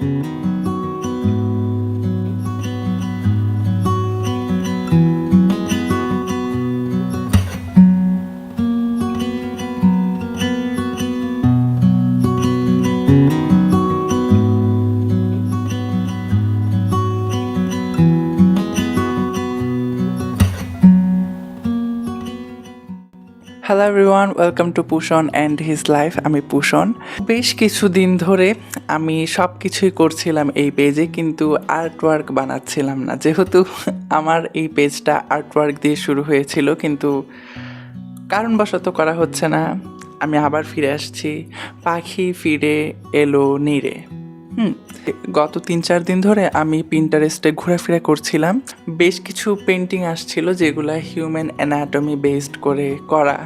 thank you hello everyone welcome to Pushan and his life আমি পুষন বেশ কিছুদিন ধরে আমি সব কিছুই করছিলাম এই পেজে, কিন্তু আর্ট ওয়ার্ক বানাচ্ছিলাম না। যেহেতু আমার এই পেজটা আর্ট ওয়ার্ক দিয়ে শুরু হয়েছিল, কিন্তু কারণবশত করা হচ্ছে না। আমি আবার ফিরে আসছি। পাখি ফিরে এলো নিরে। হুম, গত তিন চার দিন ধরে আমি পিন্টারেস্টে ঘোরাফেরা করছিলাম। বেশ কিছু পেন্টিং আসছিল যেগুলো হিউম্যান অ্যানাটমি বেসড করে করা।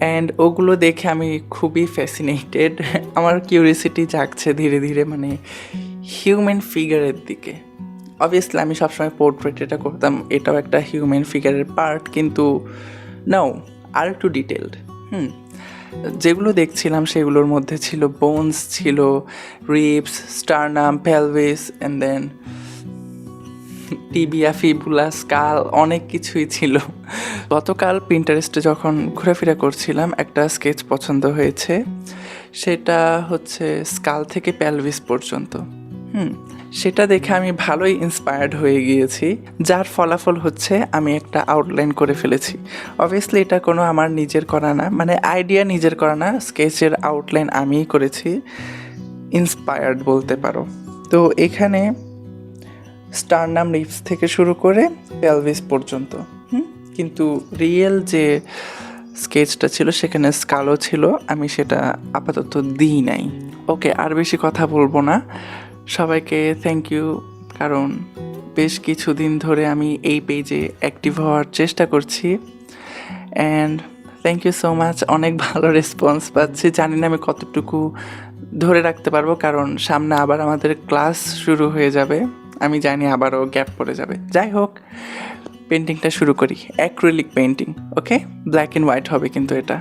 অ্যান্ড ওগুলো দেখে আমি খুবই ফ্যাসিনেটেড আমার কিউরিয়াসিটি জাগছে ধীরে ধীরে মানে হিউম্যান ফিগারের দিকে। অবভিয়াসলি আমি সবসময় পোর্ট্রেট এটা করতাম, এটাও একটা হিউম্যান ফিগারের পার্ট কিন্তু নাও আর একটু ডিটেলড হুম, যেগুলো দেখছিলাম সেগুলোর মধ্যে ছিল বোনস ছিল ribs sternum pelvis and then tibia fibula skull অনেক কিছুই ছিল। গতকাল পিন্টারেস্টে যখন ঘোরাফেরা করছিলাম, একটা স্কেচ পছন্দ হয়েছে। সেটা হচ্ছে স্কাল থেকে প্যালভিস পর্যন্ত। হুম, সেটা দেখে আমি ভালোই ইন্সপায়ার্ড হয়ে গিয়েছি। যার ফলাফল হচ্ছে আমি একটা আউটলাইন করে ফেলেছি। অবভিয়াসলি এটা কোনো আমার নিজের করা না মানে আইডিয়া নিজের করা না স্কেচের আউটলাইন আমিই করেছি। ইন্সপায়ার্ড বলতে পারো। তো এখানে স্টারনাম লিপস থেকে শুরু করে পেলভিস পর্যন্ত, হুম? কিন্তু রিয়েল যে স্কেচটা ছিল সেখানে স্কালও ছিল, আমি সেটা আপাতত দিই নাই। ওকে, আর বেশি কথা বলব না। সবাইকে থ্যাংক ইউ কারণ বেশ কিছুদিন ধরে আমি এই পেজে অ্যাক্টিভ হওয়ার চেষ্টা করছি। And thank you so much অনেক ভালো রেসপন্স পাচ্ছি। জানি না আমি কতটুকু ধরে রাখতে পারব, কারণ সামনে আবার আমাদের ক্লাস শুরু হয়ে যাবে। আমি জানি আবারও গ্যাপ পড়ে যাবে। যাই হোক পেন্টিংটা শুরু করি। Acrylic painting okay black and white হবে কিন্তু এটা।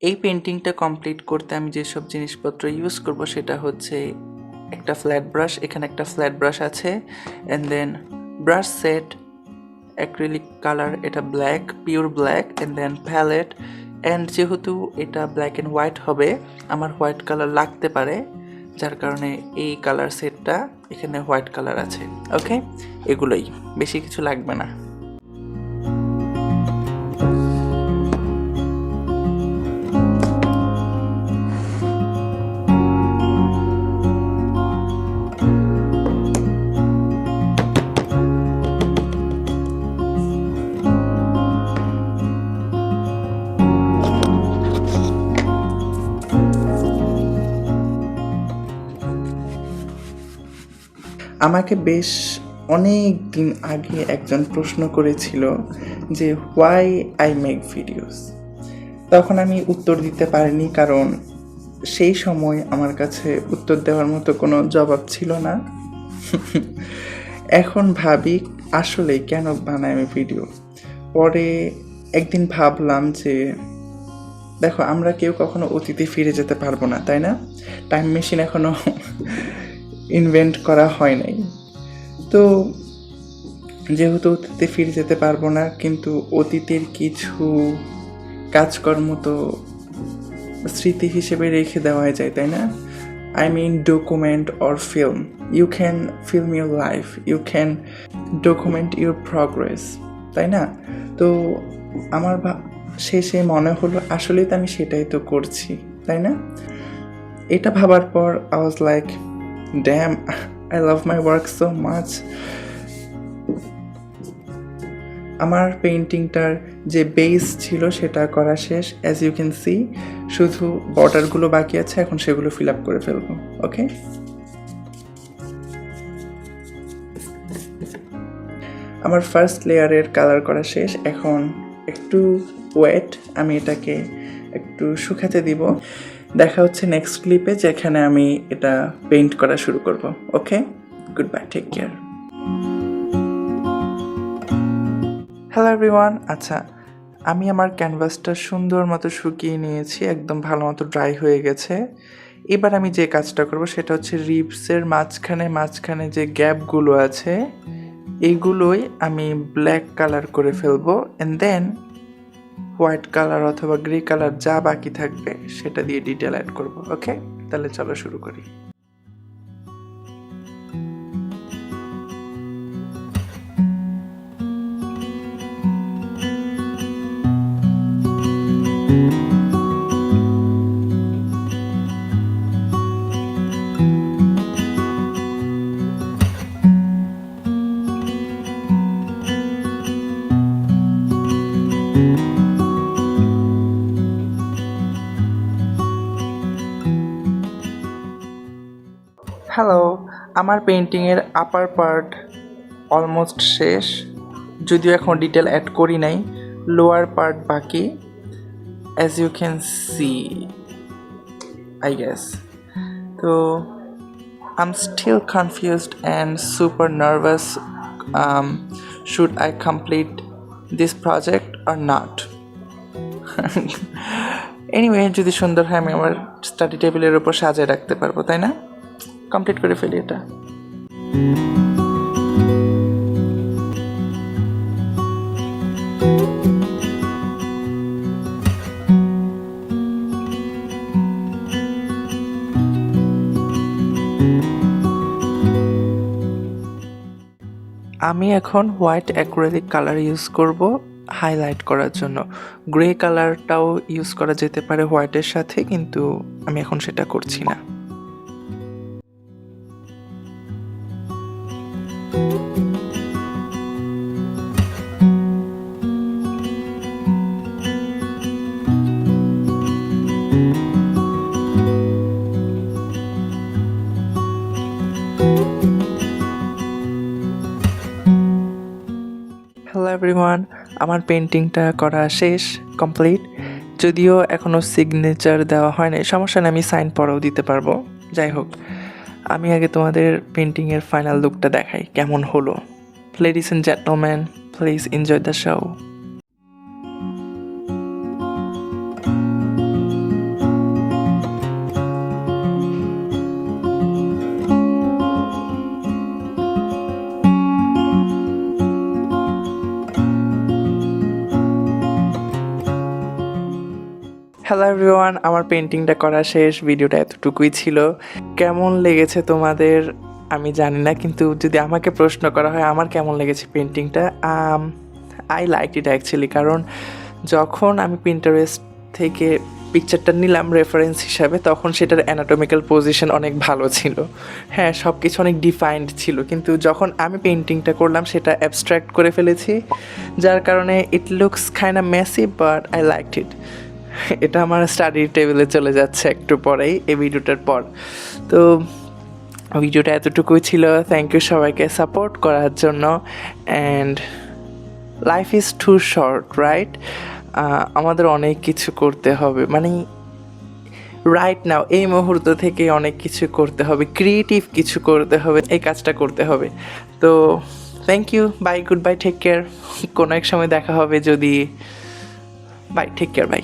এই পেন্টিংটা কমপ্লিট করতে আমি যেসব জিনিসপত্র ইউজ করব সেটা হচ্ছে একটা ফ্ল্যাট ব্রাশ এখানে একটা ফ্ল্যাট ব্রাশ আছে and then brush set acrylic colour এটা black pure black and then palette and যেহেতু এটা ব্ল্যাক অ্যান্ড হোয়াইট হবে, আমার হোয়াইট কালার লাগতে পারে যার কারণে এই কালার সেটটা এখানে হোয়াইট কালার আছে ওকে এগুলোই, বেশি কিছু লাগবে না। আমাকে বেশ অনেক দিন আগে একজন প্রশ্ন করেছিল যে হোয়াই আই মেক ভিডিওস তখন আমি উত্তর দিতে পারিনি, কারণ সেই সময় আমার কাছে উত্তর দেওয়ার মতো কোনো জবাব ছিল না। এখন ভাবি আসলে কেন বানাই আমি ভিডিও পরে একদিন ভাবলাম যে, দেখো, আমরা কেউ কখনো অতীতে ফিরে যেতে পারব না, তাই না? টাইম মেশিন এখনও ইনভেন্ট করা হয় নাই। তো যেহেতু অতীতে ফিরে যেতে পারব না, কিন্তু অতীতের কিছু কাজকর্ম তো স্মৃতি হিসেবে রেখে দেওয়া যায়, তাই না? I mean document or film you can film your life you can document your progress তাই না? তো আমার শেষে মনে হলো আসলেই তো আমি সেটাই তো করছি, তাই না? এটা ভাবার পর I was like damn I love my work so much আমার পেইন্টিংটার যে বেস ছিল, সেটা করা শেষ. অ্যাজ ইউ ক্যান সি শুধু বর্ডারগুলো বাকি আছে, এখন সেগুলো ফিল আপ করে ফেলব ওকে আমার ফার্স্ট লেয়ারের কালার করা শেষ, এখন একটু ওয়েট আমি এটাকে একটু শুকাতে দিব। দেখা হচ্ছে নেক্সট ক্লিপে যেখানে আমি এটা পেইন্ট করা শুরু করব okay goodbye take care hello everyone আচ্ছা আমি আমার ক্যানভাসটা সুন্দর মতো শুকিয়ে নিয়েছি, একদম ভালো মতো ড্রাই হয়ে গেছে। এবার আমি যে কাজটা করব, সেটা হচ্ছে রিপসের মাঝখানে মাঝখানে যে গ্যাপগুলো আছে এইগুলোই আমি ব্ল্যাক কালার করে ফেলব অ্যান্ড দেন হোয়াইট কালার অথবা গ্রে কালার যা বাকি থাকবে, সেটা দিয়ে ডিটেল অ্যাড করব ওকে তাহলে চলো শুরু করি। হ্যালো আমার পেন্টিংয়ের আপার পার্ট অলমোস্ট শেষ। যদিও এখন ডিটেল অ্যাড করি নাই লোয়ার পার্ট বাকি। As you can see I guess তো I am still confused and super nervous should I complete this project or not anyway যদি সুন্দর হয়, আমি আমার স্টাডি টেবিলের উপর সাজিয়ে রাখতে পারব, তাই না? কমপ্লিট করে ফেলি এটা। আমি এখন হোয়াইট অ্যাক্রেলিক কালার ইউজ করব হাইলাইট করার জন্য। গ্রে কালারটাও ইউজ করা যেতে পারে হোয়াইটের সাথে, কিন্তু আমি এখন সেটা করছি না। হ্যালো এভরিওয়ান আমার পেন্টিংটা করা শেষ কমপ্লিট যদিও এখনও সিগনেচার দেওয়া হয় নাই, সমস্যা নেই, আমি সাইন পরেও দিতে পারব। যাই হোক, আমি আগে তোমাদের পেন্টিংয়ের ফাইনাল লুকটা দেখাই, কেমন হলো? Ladies and gentleman please enjoy the show hello everyone আমার পেন্টিংটা করা শেষ, ভিডিওটা এতটুকুই ছিল। কেমন লেগেছে তোমাদের? আমি জানি না, কিন্তু যদি আমাকে প্রশ্ন করা হয়, আমার কেমন লেগেছে পেন্টিংটা আই লাইক ইট অ্যাকচুয়ালি কারণ যখন আমি প্রিন্টারেস্ট থেকে পিকচারটা নিলাম রেফারেন্স হিসাবে, তখন সেটার অ্যানাটমিক্যাল পজিশন অনেক ভালো ছিল। হ্যাঁ সব কিছু অনেক ডিফাইন্ড ছিল, কিন্তু যখন আমি পেন্টিংটা করলাম, সেটা অ্যাবস্ট্রাক্ট করে ফেলেছি। যার কারণে it looks kind messy but I like it এটা আমার স্টাডি টেবিলে চলে যাচ্ছে একটু পরেই, এই ভিডিওটার পর। তো ভিডিওটা এতটুকুই ছিল। থ্যাংক ইউ সবাইকে সাপোর্ট করার জন্য। And life is too short right আমাদের অনেক কিছু করতে হবে। মানে রাইট নাও এই মুহূর্ত থেকে অনেক কিছু করতে হবে। ক্রিয়েটিভ কিছু করতে হবে। এই কাজটা করতে হবে। তো thank you bye goodbye take care কোনো এক সময় দেখা হবে যদি বাই টেক কেয়ার বাই